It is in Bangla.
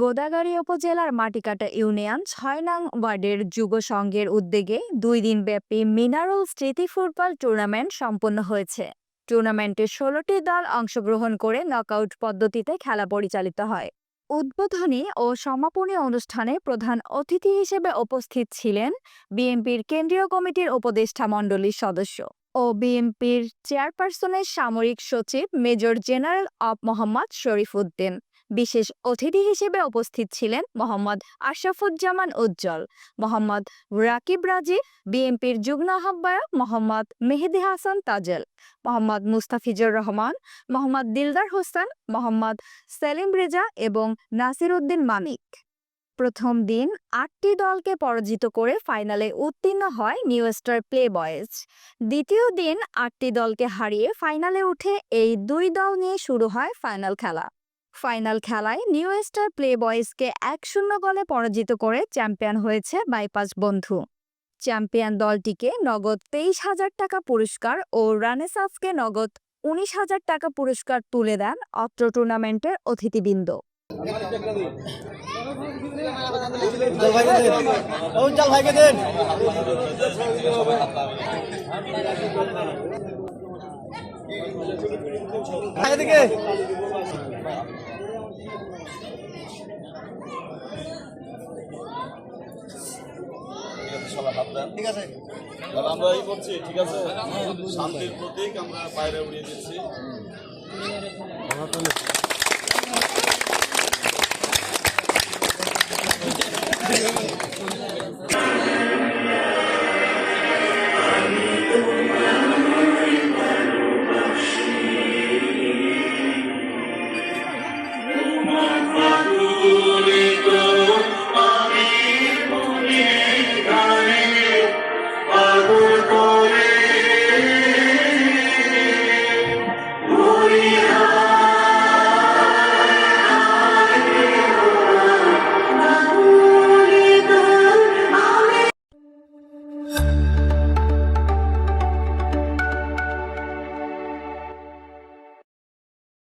গোদাগাড়ি উপজেলার মাটিকাটা ইউনিয়ন ছয় নং ওয়ার্ডের যুব সংঘের উদ্যোগে দুই দিনব্যাপী মিনারল স্মৃতি ফুটবল টুর্নামেন্ট সম্পন্ন হয়েছে। টুর্নামেন্টে ষোলোটি দল অংশগ্রহণ করে নকআউট পদ্ধতিতে খেলা পরিচালিত হয়। উদ্বোধনী ও সমাপনী অনুষ্ঠানে প্রধান অতিথি হিসেবে উপস্থিত ছিলেন বিএনপির কেন্দ্রীয় কমিটির উপদেষ্টা মণ্ডলীর সদস্য। ও বিএনপির চেয়ারপারসনের সামরিক সচিব মেজর জেনারেল অব মোহাম্মদ শরীফ উদ্দিন। বিশেষ অতিথি হিসেবে উপস্থিত ছিলেন মোহাম্মদ আশরাফুজ্জামান উজ্জ্বল, মোহাম্মদ রাকিব রাজি, বিএনপির যুগ্ম আহ্বায়ক মোহাম্মদ মেহেদি হাসান তাজেল, মোহাম্মদ মুস্তাফিজুর রহমান, মোহাম্মদ দিলদার হোসেন, মোহাম্মদ সেলিম রেজা এবং নাসির উদ্দিন মানিক। প্রথম দিন আটটি দলকে পরাজিত করে ফাইনালে উত্তীর্ণ হয় নিউ স্টার প্লে বয়েজ দ্বিতীয় দিন আটটি দলকে হারিয়ে ফাইনালে উঠে এই দুই দল নিয়ে শুরু হয় ফাইনাল খেলা। ফাইনাল খেলায় নিউ স্টার প্লে বয়েজকে এক শূন্য গোলে পরাজিত করে চ্যাম্পিয়ন হয়েছে বাইপাস বন্ধু। চ্যাম্পিয়ন দলটিকে নগদ তেইশ হাজার টাকা পুরস্কার ও রানেসাফকে নগদ উনিশ হাজার টাকা পুরস্কার তুলে দেন অত্র টুর্নামেন্টের অতিথিবৃন্দ। উজ্জ্বল ঠিক আছে আমরা এই করছি ঠিক আছে? শান্তির প্রতীক আমরা বাইরে উড়িয়ে দিচ্ছি। Amen.